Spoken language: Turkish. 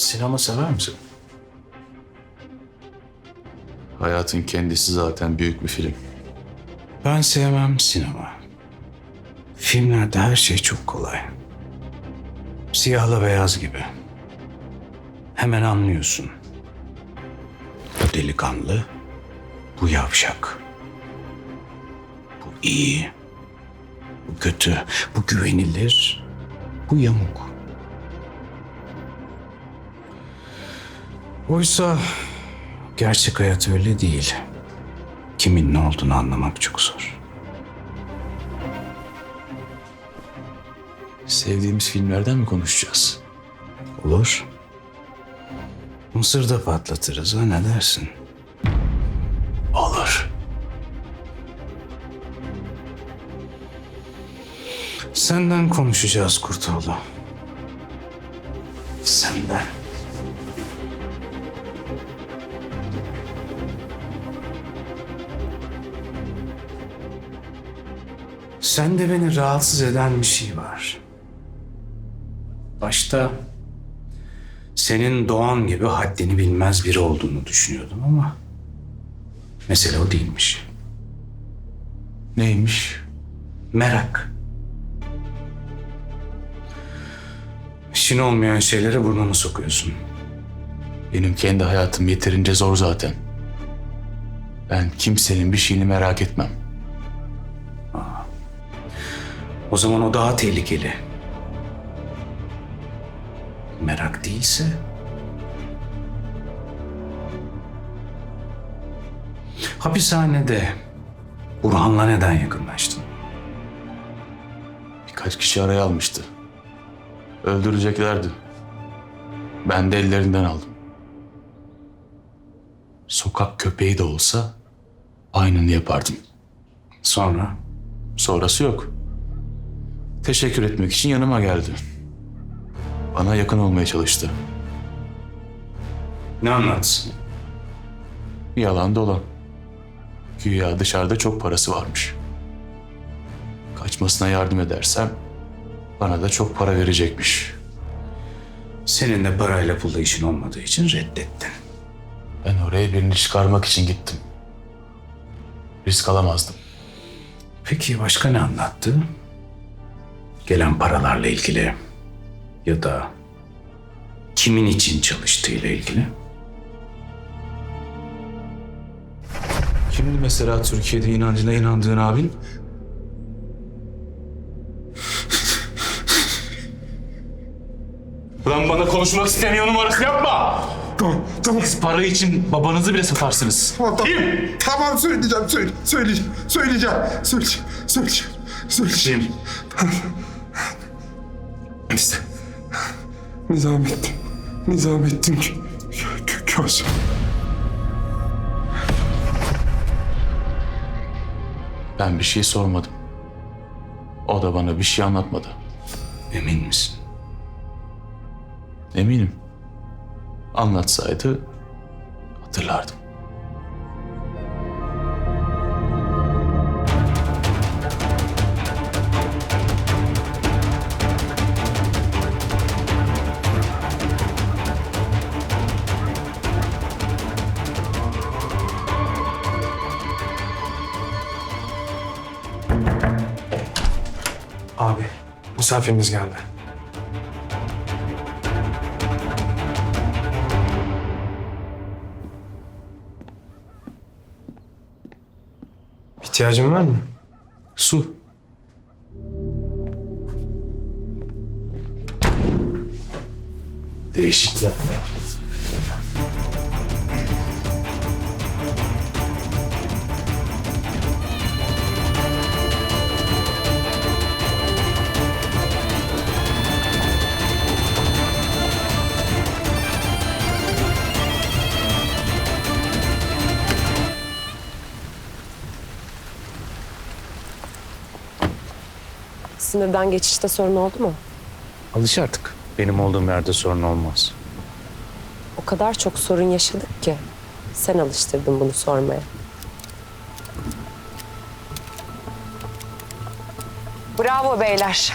Sinema sever misin? Hayatın kendisi zaten büyük bir film. Ben sevmem sinema. Filmlerde her şey çok kolay. Siyahla beyaz gibi. Hemen anlıyorsun. Bu delikanlı, bu yavşak. Bu iyi, bu kötü, bu güvenilir, bu yamuk. Oysa gerçek hayat öyle değil. Kimin ne olduğunu anlamak çok zor. Sevdiğimiz filmlerden mi konuşacağız? Olur. Mısır'da patlatırız ha ne dersin? Olur. Senden konuşacağız Kurtoğlu. Senden. Sende beni rahatsız eden bir şey var. Başta senin Doğan gibi haddini bilmez biri olduğunu düşünüyordum ama mesele o değilmiş. Neymiş? Merak. İşin olmayan şeylere burnunu sokuyorsun. Benim kendi hayatım yeterince zor zaten. Ben kimsenin bir şeyini merak etmem. O zaman o daha tehlikeli. Merak değilse... Hapishanede Burhan'la neden yakınlaştın? Birkaç kişi araya almıştı. Öldüreceklerdi. Ben de ellerinden aldım. Sokak köpeği de olsa aynını yapardım. Sonra Sonrası yok. Teşekkür etmek için yanıma geldi. Bana yakın olmaya çalıştı. ne anlatsın? Yalan dolan. Güya dışarıda çok parası varmış. Kaçmasına yardım edersem bana da çok para verecekmiş. Senin de parayla pulla işin olmadığı için reddettin. Ben oraya birini çıkarmak için gittim. Risk alamazdım. Peki başka ne anlattı? Gelen paralarla ilgili ya da kimin için çalıştığıyla ilgili? Kimdi mesela Türkiye'de inancına inandığın abin? Lan bana konuşmak istemiyor numarası yapma! Tamam, tamam. Siz para için babanızı bile satarsınız. Tamam, tamam. Tamam söyleyeceğim, söyle, söyleyeceğim, söyleyeceğim, söyleyeceğim, söyleyeceğim, söyleyeceğim. İşte Nizamettin, Nizamettin Kö- Kö- Köz. Ben bir şey sormadım. O da bana bir şey anlatmadı. Emin misin? Eminim. Anlatsaydı hatırlardım. Abi, misafiriniz geldi. İhtiyacın var mı? Su. Değişikler. Sınırdan geçişte sorun oldu mu? Alış artık. Benim olduğum yerde sorun olmaz. O kadar çok sorun yaşadık ki. Sen alıştırdın bunu sormaya. Bravo beyler.